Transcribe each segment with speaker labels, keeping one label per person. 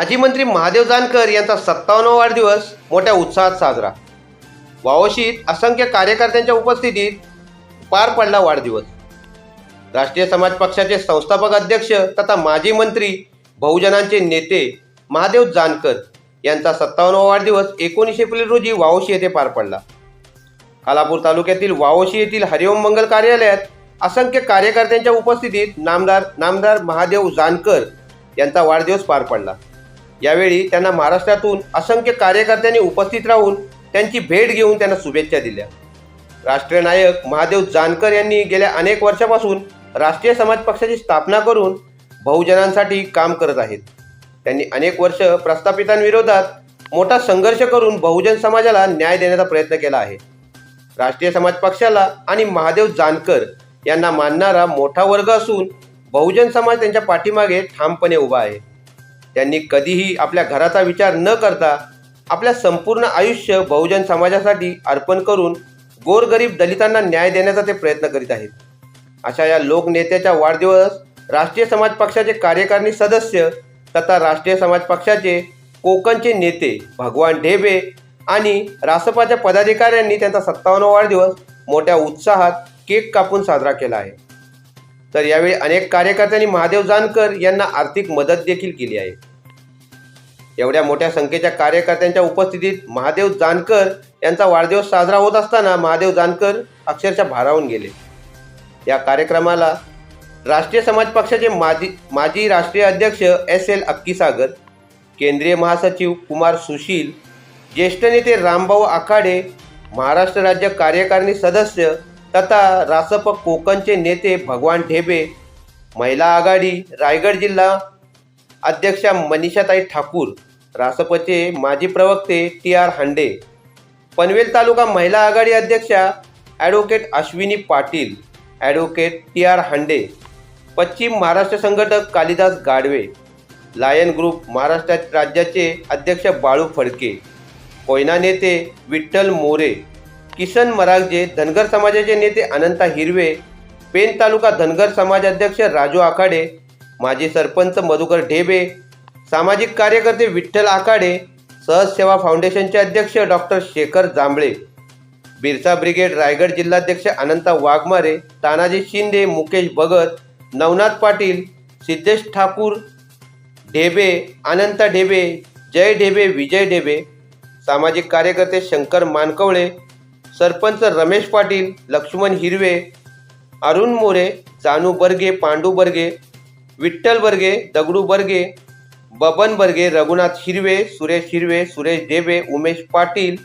Speaker 1: माजी मंत्री महादेव जानकर यांचा सत्तावन्नवा वाढदिवस मोठ्या उत्साहात साजरा. वावशीत असंख्य कार्यकर्त्यांच्या उपस्थितीत पार पडला वाढदिवस. राष्ट्रीय समाज पक्षाचे संस्थापक अध्यक्ष तथा माजी मंत्री बहुजनांचे नेते महादेव जानकर यांचा सत्तावन्नवा वाढदिवस एकोणीस एप्रिल रोजी वावशी येथे पार पडला. कालापूर तालुक्यातील वावशी येथील हरिओम मंगल कार्यालयात असंख्य कार्यकर्त्यांच्या उपस्थितीत नामदार नामदार महादेव जानकर यांचा वाढदिवस पार पडला. यावेळी त्यांना महाराष्ट्रातून असंख्य कार्यकर्त्यांनी उपस्थित राहून त्यांची भेट घेऊन त्यांना शुभेच्छा दिल्या. राष्ट्रीय नायक महादेव जानकर यांनी गेल्या अनेक वर्षापासून राष्ट्रीय समाज पक्षाची स्थापना करून बहुजनांसाठी काम करत आहेत. त्यांनी अनेक वर्ष प्रस्थापितांविरोधात मोठा संघर्ष करून बहुजन समाजाला न्याय देण्याचा प्रयत्न केला आहे. राष्ट्रीय समाज पक्षाला आणि महादेव जानकर यांना मानणारा मोठा वर्ग असून बहुजन समाज त्यांच्या पाठीमागे ठामपणे उभा आहे. त्यांनी कधीही आपल्या घराचा विचार न करता आपल्या संपूर्ण आयुष्य बहुजन समाजासाठी अर्पण करून गोरगरीब दलितांना न्याय देण्याचा ते प्रयत्न करीत आहेत. अशा या लोकनेत्याचा वाढदिवस राष्ट्रीय समाज पक्षाचे कार्यकारिणी सदस्य तथा राष्ट्रीय समाज पक्षाचे कोकणचे नेते भगवान ढेबे आणि रासपाच्या पदाधिकाऱ्यांनी त्यांचा सत्तावन्न वाढदिवस मोठ्या उत्साहात केक कापून साजरा केला आहे. तर यावेळी अनेक कार्यकर्त्यांनी महादेव जानकर यांना आर्थिक मदत देखील केली आहे. एवढ्या मोठ्या संख्येच्या कार्यकर्त्यांच्या उपस्थितीत महादेव जानकर यांचा वाढदिवस साजरा होत असताना महादेव जानकर अक्षरशः भारावून गेले. या कार्यक्रमाला राष्ट्रीय समाज पक्षाचे माजी माजी राष्ट्रीय अध्यक्ष एस एल अक्कीसागर केंद्रीय महासचिव कुमार सुशील ज्येष्ठ नेते रामभाऊ आखाडे महाराष्ट्र राज्य कार्यकारिणी सदस्य तथा रासप कोकणचे नेते भगवान ढेबे महिला आघाडी रायगड जिल्हा अध्यक्षा मनीषाताई ठाकूर रासपचे माजी प्रवक्ते टी आर हांडे पनवेल तालुका महिला आघाडी अध्यक्षा advocate Ashwini Patil advocate T R Hande पश्चिम महाराष्ट्र संघटक कालिदास गाडवे लायन ग्रुप महाराष्ट्र राज्याचे अध्यक्ष बाळू फडके कोयना नेते विठ्ठल मोरे किसन मरागजे धनगर समाजाचे नेते अनंता हिरवे पेन तालुका धनगर समाज अध्यक्ष राजू आखाडे माजी सरपंच मधुकर ढेबे सामाजिक कार्यकर्ते विठ्ठल आखाडे सहजसेवा फाउंडेशनचे अध्यक्ष डॉक्टर शेखर जांभळे बिरसा ब्रिगेड रायगड जिल्हाध्यक्ष अनंता वाघमारे तानाजी शिंदे मुकेश भगत नवनाथ पाटील सिद्धेश ठाकूर ढेबे अनंता ढेबे जय ढेबे विजय ढेबे सामाजिक कार्यकर्ते शंकर मानकवळे सरपंच रमेश पाटील लक्ष्मण हिरवे अरुण मोरे जानू बर्गे पांडू बर्गे विठ्ठल बर्गे दगडू बर्गे बबन बर्गे रघुनाथ हिरवे सुरेश हिरवे सुरेश ढेबे उमेश पाटील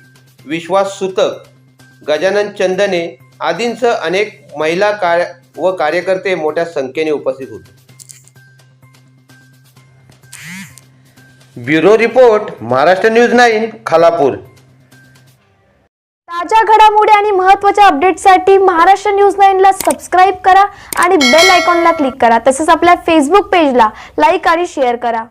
Speaker 1: विश्वास सुतक गजानन चंदने आदींसह अनेक महिला कार्य व कार्यकर्ते मोठ्या संख्येने उपस्थित होते. Bureau report Maharashtra news nine Khalapur.
Speaker 2: ताज्या घडामोडी आणि महत्त्वाच्या अपडेटसाठी महाराष्ट्र न्यूज नाईनला सबस्क्राईब करा आणि बेल आयकॉनला क्लिक करा. तसंच आपल्या फेसबुक पेजला लाईक आणि शेअर करा.